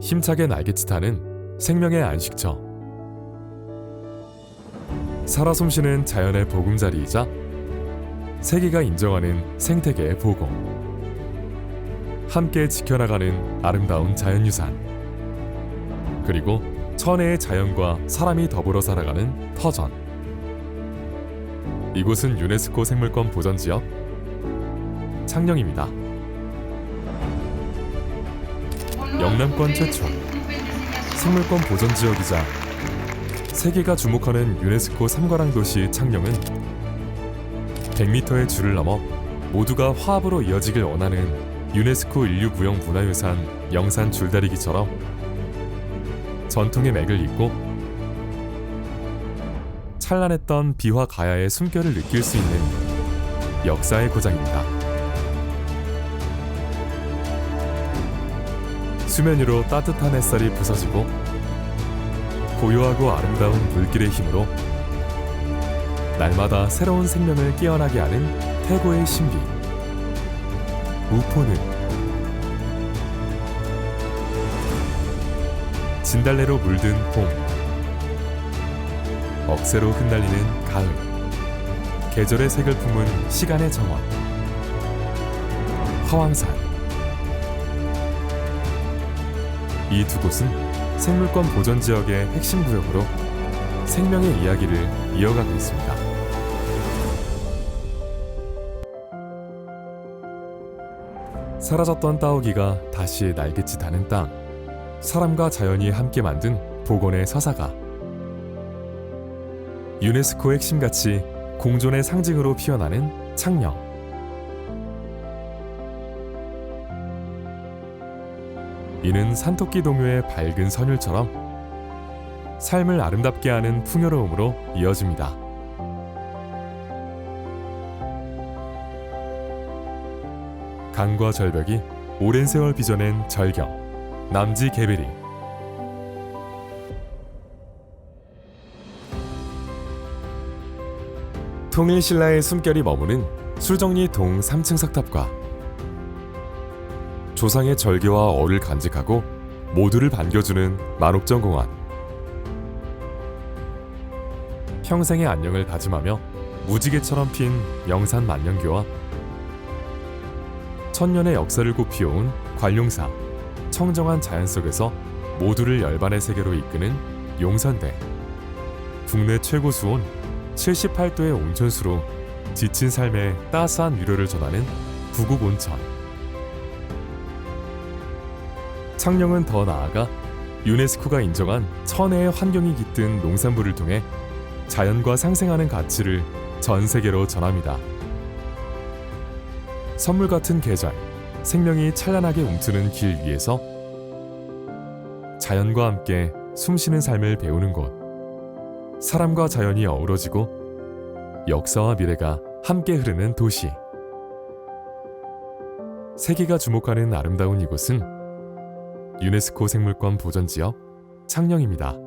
힘차게 날개짓하는 생명의 안식처. 살아 숨쉬는 자연의 보금자리이자 세계가 인정하는 생태계의 보고. 함께 지켜나가는 아름다운 자연유산. 그리고 천혜의 자연과 사람이 더불어 살아가는 터전. 이곳은 유네스코 생물권 보전지역 창녕입니다. 영남권 최초 생물권 보전 지역이자 세계가 주목하는 유네스코 삼가랑 도시 창녕은 100m의 줄을 넘어 모두가 화합으로 이어지길 원하는 유네스코 인류 무형 문화유산 영산 줄다리기처럼 전통의 맥을 잇고 찬란했던 비와 가야의 숨결을 느낄 수 있는 역사의 고장입니다. 수면 위로 따뜻한 햇살이 부서지고 고요하고 아름다운 물길의 힘으로 날마다 새로운 생명을 깨어나게 하는 태고의 신비 우포는. 진달래로 물든 봄 억새로 흩날리는 가을 계절의 색을 품은 시간의 정원 화왕산 이 두 곳은 생물권 보전 지역의 핵심 구역으로 생명의 이야기를 이어가고 있습니다. 사라졌던 따오기가 다시 날갯짓하는 땅, 사람과 자연이 함께 만든 복원의 서사가 유네스코 핵심가치 공존의 상징으로 피어나는 창녕. 이는 산토끼 동요의 밝은 선율처럼 삶을 아름답게 하는 풍요로움으로 이어집니다. 강과 절벽이 오랜 세월 빚어낸 절경, 남지 개베리. 통일신라의 숨결이 머무는 술정리 동 3층 석탑과 조상의 절개와 어를 간직하고 모두를 반겨주는 만옥정공원 평생의 안녕을 다짐하며 무지개처럼 핀 영산 만년교와 천년의 역사를 꽃피워온 관룡사 청정한 자연 속에서 모두를 열반의 세계로 이끄는 용선대. 국내 최고 수온 78도의 온천수로 지친 삶에 따스한 위로를 전하는 구국 온천 창녕은 더 나아가 유네스코가 인정한 천혜의 환경이 깃든 농산물을 통해 자연과 상생하는 가치를 전 세계로 전합니다. 선물 같은 계절, 생명이 찬란하게 움트는 길 위에서 자연과 함께 숨쉬는 삶을 배우는 곳. 사람과 자연이 어우러지고 역사와 미래가 함께 흐르는 도시. 세계가 주목하는 아름다운 이곳은 유네스코 생물권 보전 지역 창녕입니다.